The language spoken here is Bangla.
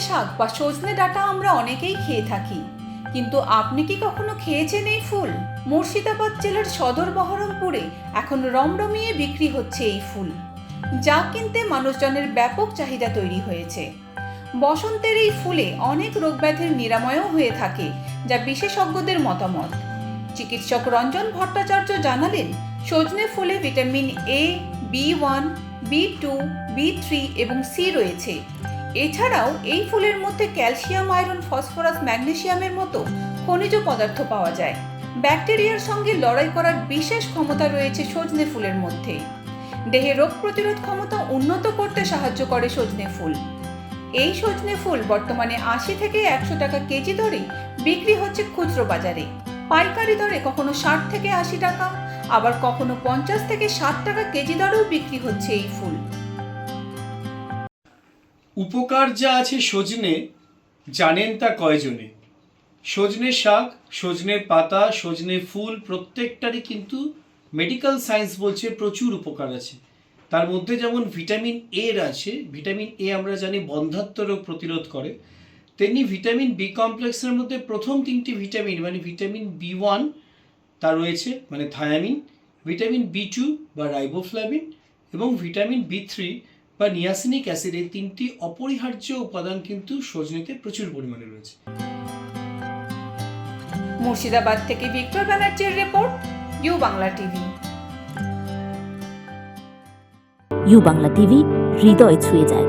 শাক বা সজনে ডাঁটা আমরা অনেকেই খেয়ে থাকি। কিন্তু আপনি কি কখনো খেয়েছেন এই ফুল? মুর্শিদাবাদ জেলার সদর বহরমপুরে এখন রমরমিয়ে বিক্রি হচ্ছে এই ফুল। যা কিনতে মানুষজনের ব্যাপক চাহিদা তৈরি হয়েছে। বসন্তের এই ফুলে অনেক রোগব্যাধির নিরাময়ও হয়ে থাকে, যা বিশেষজ্ঞদের মতামত। চিকিৎসক রঞ্জন ভট্টাচার্য জানালেন, সজনে ফুলে vitamin A B one B two B three এবং সি রয়েছে। এছাড়াও এই ফুলের মধ্যে ক্যালসিয়াম, আয়রন, ফসফরাস, ম্যাগনেসিয়ামের মতো খনিজ পদার্থ পাওয়া যায়। ব্যাকটেরিয়ার সঙ্গে লড়াই করার বিশেষ ক্ষমতা রয়েছে সজনে ফুলের মধ্যে। দেহে রোগ প্রতিরোধ ক্ষমতা উন্নত করতে সাহায্য করে সজনে ফুল। এই সজনে ফুল বর্তমানে আশি থেকে একশো টাকা কেজি দরে বিক্রি হচ্ছে খুচরো বাজারে। পাইকারি দরে কখনো ষাট থেকে আশি টাকা, আবার কখনো পঞ্চাশ থেকে ষাট টাকা কেজি দরেও বিক্রি হচ্ছে এই ফুল। উপকার যা আছে সজনে, জানেন তা কয়জনে? সজনে শাক সজনের পাতা, সজনে ফুল, প্রত্যেকটারই কিন্তু মেডিকেল সায়েন্স বলছে প্রচুর উপকার আছে। তার মধ্যে যেমন ভিটামিন এর আছে ভিটামিন এ আমরা জানি বন্ধাত্ম রোগ প্রতিরোধ করে, তেমনি ভিটামিন বি কমপ্লেক্সের মধ্যে প্রথম তিনটি ভিটামিন মানে ভিটামিন বি ওয়ান তা রয়েছে মানে থায়ামিন ভিটামিন বি টু বা রাইবোফ্লাভিন এবং ভিটামিন বি থ্রি বা নিয়াসিনিক অ্যাসিড এই তিনটি অপরিহার্য উপাদান কিন্তু সজনেতে প্রচুর পরিমাণে রয়েছে। মুর্শিদাবাদ থেকে ভিক্টর ব্যানার্জির report U Bangla TV. U Bangla TV হৃদয় ছুঁয়ে যায়।